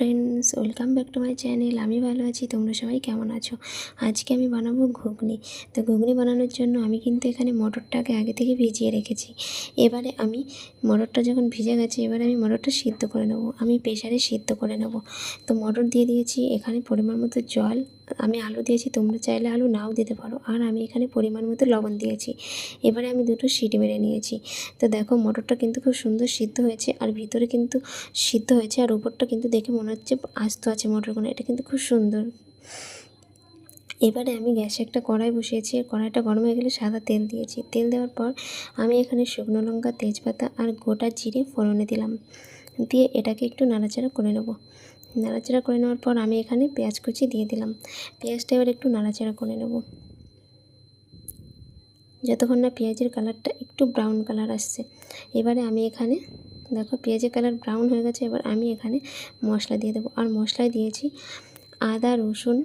Friends welcome back to my channel আমি ভালো আছি, তোমরা সবাই কেমন আছো? আজকে আমি বানাবো ঘুগনি। তো ঘুগনি বানানোর জন্য আমি কিন্তু এখানে মটরটাকে আগে থেকে ভিজিয়ে রেখেছি। এবারে আমি মটরটা যখন ভিজে গেছে, এবারে আমি মটরটা সিদ্ধ করে নেব। আমি প্রেশারে সিদ্ধ করে নেব। তো মটর দিয়ে দিয়েছি এখানে পরিমাণ মতো জল আমি আলু দিয়েছি, তোমরা চাইলে আলু নাও দিতে পারো। আর আমি এখানে পরিমাণ মতো লবণ দিয়েছি। এবারে আমি দুটো সিটি মেরে নিয়েছি। তো দেখো, মটরটা কিন্তু খুব সুন্দর সিদ্ধ হয়েছে, আর ভিতরে কিন্তু সিদ্ধ হয়েছে, আর উপরটা কিন্তু দেখে মনে হচ্ছে আস্ত আছে মটরগুলো এটা কিন্তু খুব সুন্দর। এবারে আমি গ্যাসে একটা কড়াই বসিয়েছি। কড়াইটা গরম হয়ে গেলে সাদা তেল দিয়েছি। তেল দেওয়ার পর আমি এখানে শুকনো লঙ্কা, তেজপাতা আর গোটা জিরে ফোড়নে দিলাম। দিয়ে এটাকে একটু নাড়াচাড়া করে নেব। নাড়াচাড়া করে নেওয়ার পর আমি এখানে পেঁয়াজ কুচি দিয়ে দিলাম। পেঁয়াজটা এবার একটু নাড়াচাড়া করে নেব। যতক্ষণ না পেঁয়াজের কালারটা একটু ব্রাউন কালার আসছে, এবারে আমি এখানে, দেখো পেঁয়াজের কালার ব্রাউন হয়ে গেছে, এবার আমি এখানে মশলা দিয়ে দেবো। আর মশলায় দিয়েছি আদা, রসুন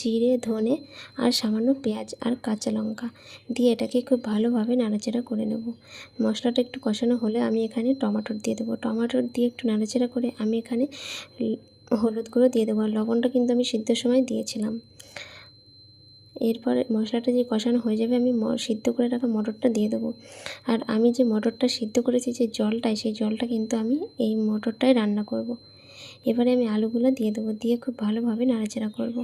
জিরে, ধনে আর সামান্য পেঁয়াজ আর কাঁচা লঙ্কা দিয়ে এটাকে খুব ভালোভাবে নাড়াচাড়া করে নেব। মশলাটা একটু কষানো হলে আমি এখানে টমাটোর দিয়ে দেবো। টমাটোর দিয়ে একটু নাড়াচাড়া করে আমি এখানে হলুদ গুঁড়ো দিয়ে দেবো। আর লবণটা কিন্তু আমি সিদ্ধর সময় দিয়েছিলাম। এরপর মশলাটা যে কষানো হয়ে যাবে আমি সিদ্ধ করে রাখা মটরটা দিয়ে দেবো। আর আমি যে মটরটা সিদ্ধ করেছি যে জলটায়, সেই জলটা কিন্তু আমি এই মটরটায় রান্না করব। এবারে আমি আলুগুলো দিয়ে দেবো। দিয়ে খুব ভালোভাবে নাড়াচাড়া করব।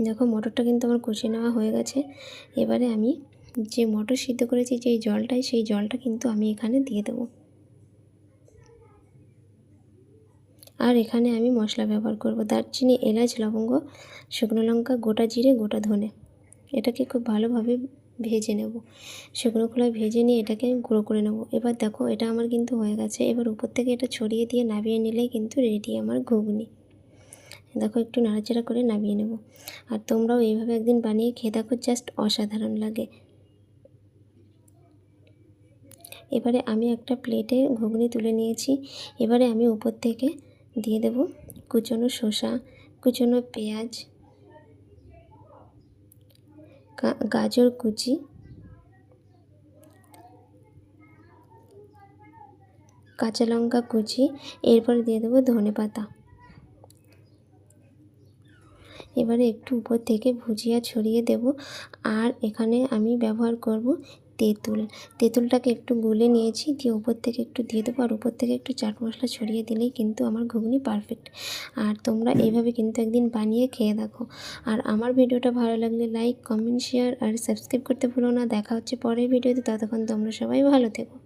দেখো মটরটা কিন্তু আমার কষিয়ে নেওয়া হয়ে গেছে। এবারে আমি যে মটর সিদ্ধ করেছি যে জলটায় সেই জলটা কিন্তু আমি এখানে দিয়ে দেবো। আর এখানে আমি মশলা ব্যবহার করব। দারচিনি, এলাচ, লবঙ্গ, শুকনো লঙ্কা, গোটা জিরে, গোটা ধনে। এটাকে খুব ভালোভাবে ভেজে নেব। শুকনো খোলায় ভেজে নিয়ে এটাকে গুঁড়ো করে নেব। এবার দেখো, এটা আমার কিন্তু হয়ে গেছে। এবার উপর থেকে এটা ছড়িয়ে দিয়ে নামিয়ে নিলেই কিন্তু রেডি আমার ঘুগনি। দেখো একটু নাড়াচাড়া করে নামিয়ে নেব। আর তোমরাও এইভাবে একদিন বানিয়ে খেয়ে দেখো, জাস্ট অসাধারণ লাগে। এবারে আমি একটা প্লেটে ঘুগনি তুলে নিয়েছি। এবারে আমি উপর থেকে দিয়ে দেব কুচনো শসা, কুচনো পেঁয়াজ গাজর কুচি, কাঁচা লঙ্কা কুচি, এরপর দিয়ে দেবো ধনে পাতা এবারে একটু উপর থেকে ভুজিয়া ছড়িয়ে দেব। আর এখানে আমি ব্যবহার করব তেঁতুল। তেঁতুলটাকে একটু গুলে নিয়েছি দিয়ে উপর থেকে একটু দিয়ে দেবো। আর উপর থেকে একটু চাট মশলা ছড়িয়ে দিলেই কিন্তু আমার ঘুগনি পারফেক্ট আর তোমরা এইভাবে কিন্তু একদিন বানিয়ে খেয়ে দেখো। আর আমার ভিডিওটা ভালো লাগলে লাইক কমেন্ট শেয়ার আর সাবস্ক্রাইব করতে ভুলো না। দেখা হচ্ছে পরের ভিডিওতে। ততক্ষণ তোমরা সবাই ভালো থেকো।